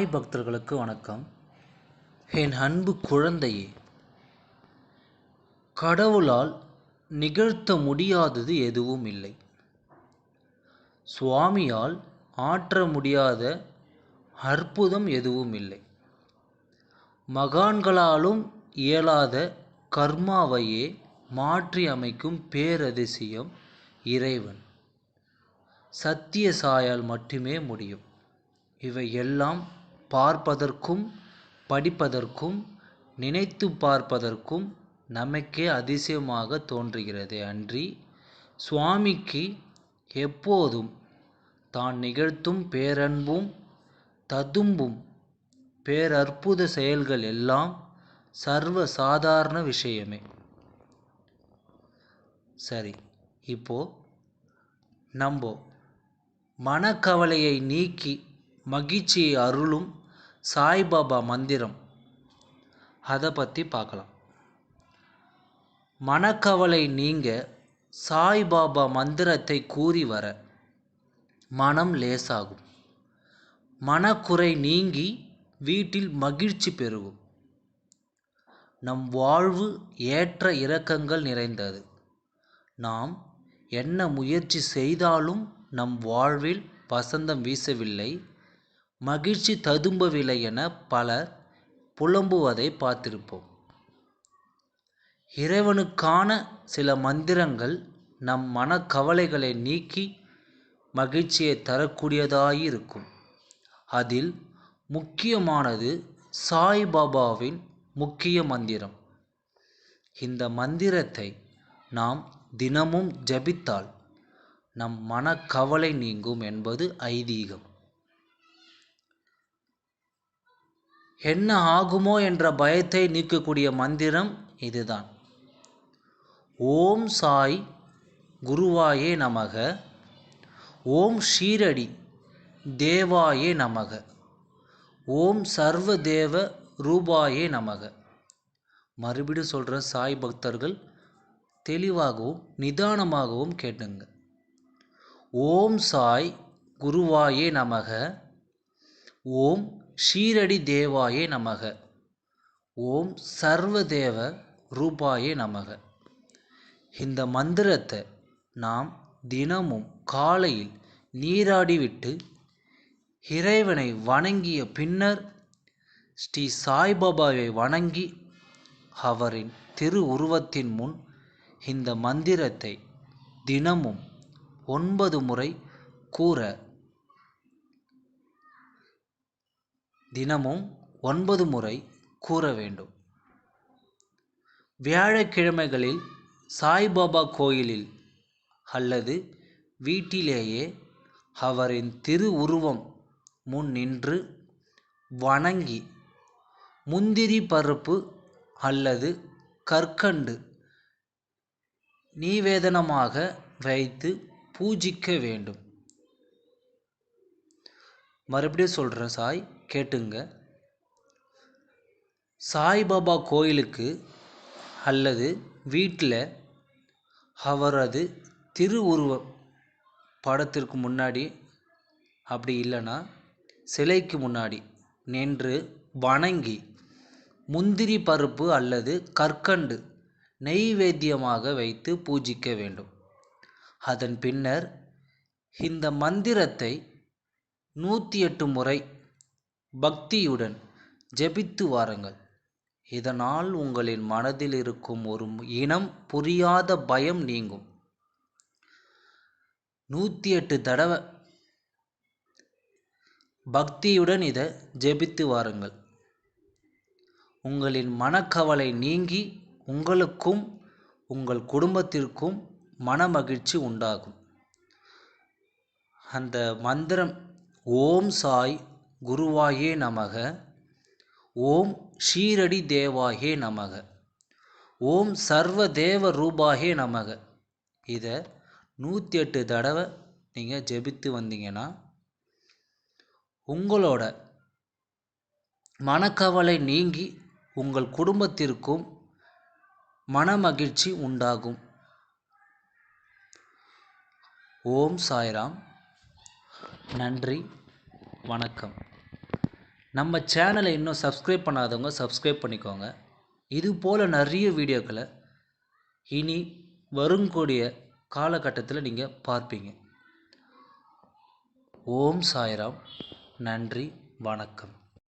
சாய் பக்தர்களுக்கு வணக்கம். என் அன்பு குழந்தையே கடவுளால் நிகழ்த்த முடியாதது எதுவும் இல்லை. சுவாமியால் ஆற்ற முடியாத அற்புதம் எதுவும் இல்லை. மகான்களாலும் இயலாத கர்மாவையே மாற்றி அமைக்கும் பேரதிசயம் இறைவன். சத்திய சாயால் மட்டுமே முடியும். இவை எல்லாம் பார்ப்பதற்கும் படிப்பதற்கும் நினைத்து பார்ப்பதற்கும் நமக்கே அதிசயமாக தோன்றுகிறது அன்றி சுவாமிக்கு எப்போதும் தான் நிகழ்த்தும் பேரன்பும் ததும்பும் பேரற்புத செயல்கள் எல்லாம் சர்வ சாதாரண விஷயமே. சரி இப்போ நம்போ. மனக்கவலையை நீக்கி மகிழ்ச்சியை அருளும் சாய்பாபா மந்திரம். அதை பற்றி பார்க்கலாம் மனக்கவலை நீங்க சாய்பாபா மந்திரத்தை கூறி வர மனம் லேசாகும். மனக்குறை நீங்கி வீட்டில் மகிழ்ச்சி பெருகும். நம் வாழ்வு ஏற்ற இறக்கங்கள் நிறைந்தது. நாம் என்ன முயற்சி செய்தாலும் நம் வாழ்வில் வசந்தம் வீசவில்லை. மகிழ்ச்சி ததும்பவில்லை என பலர் புலம்புவதை பார்த்திருப்போம். இறைவனுக்கான சில மந்திரங்கள் நம் மனக்கவலைகளை நீக்கி மகிழ்ச்சியை தரக்கூடியதாயிருக்கும். அதில் முக்கியமானது சாய்பாபாவின் முக்கிய மந்திரம். இந்த மந்திரத்தை நாம் தினமும் ஜபித்தால் நம் மனக்கவலை நீங்கும் என்பது ஐதீகம். என்ன ஆகுமோ என்ற பயத்தை நீக்கக்கூடிய மந்திரம் இதுதான். ஓம் சாய் குருவாயே நமக. ஓம் ஷீரடி தேவாயே நமக. ஓம் சர்வ தேவ ரூபாயே நமக. மறுபடியும் சொல்கிற சாய் பக்தர்கள் தெளிவாகவும் நிதானமாகவும் கேட்டுங்க. ஓம் சாய் குருவாயே நமக. ஓம் ஷீரடி தேவாயே நமக. ஓம் சர்வதேவ ரூபாயே நமக. இந்த மந்திரத்தை நாம் தினமும் காலையில் நீராடிவிட்டு இறைவனை வணங்கிய பின்னர் ஸ்ரீ சாய்பாபாவை வணங்கி அவரின் திரு உருவத்தின் முன் இந்த மந்திரத்தை தினமும் ஒன்பது முறை கூற தினமும் ஒன்பது முறை கூற வேண்டும். வியாழக்கிழமைகளில் சாய்பாபா கோயிலில் அல்லது வீட்டிலேயே அவரின் திரு உருவம் முன் நின்று வணங்கி முந்திரி பருப்பு அல்லது கற்கண்டு நீவேதனமாக வைத்து பூஜிக்க வேண்டும். மறுபடியும் சொல்கிறேன் சாய். கேட்டுங்க. சாய்பாபா கோயிலுக்கு அல்லது வீட்டில் அவரது திருவுருவ படத்திற்கு முன்னாடி அப்படி இல்லைன்னா சிலைக்கு முன்னாடி நின்று வணங்கி முந்திரி பருப்பு அல்லது கற்கண்டு நெய்வேத்தியமாக வைத்து பூஜிக்க வேண்டும். அதன் பின்னர் இந்த மந்திரத்தை நூற்றி எட்டு முறை பக்தியுடன் ஜெபித்து வாருங்கள். இதனால் உங்களின் மனதில் இருக்கும் ஒரு இனம் புரியாத பயம் நீங்கும். நூற்றி எட்டு தடவை பக்தியுடன் இதை ஜெபித்து வாருங்கள். உங்களின் மனக்கவலை நீங்கி உங்களுக்கும் உங்கள் குடும்பத்திற்கும் மனமகிழ்ச்சி உண்டாகும். அந்த மந்திரம் ஓம் சாய் குருவாயே நமக. ஓம் ஷீரடி தேவாயே நமக. ஓம் சர்வ தேவ ரூபாயே நமக. இதை நூற்றி எட்டு தடவை நீங்கள் ஜெபித்து வந்தீங்கன்னா உங்களோட மனக்கவலை நீங்கி உங்கள் குடும்பத்திற்கும் மனமகிழ்ச்சி உண்டாகும். ஓம் சாய்ராம். நன்றி. வணக்கம். நம்ம சேனலை இன்னும் சப்ஸ்கிரைப் பண்ணாதவங்க சப்ஸ்கிரைப் பண்ணிக்கோங்க. இது போல் நிறைய வீடியோக்களை இனி வருங்கூடிய காலகட்டத்தில் நீங்கள் பார்ப்பீங்க. ஓம் சாய்ராம். நன்றி. வணக்கம்.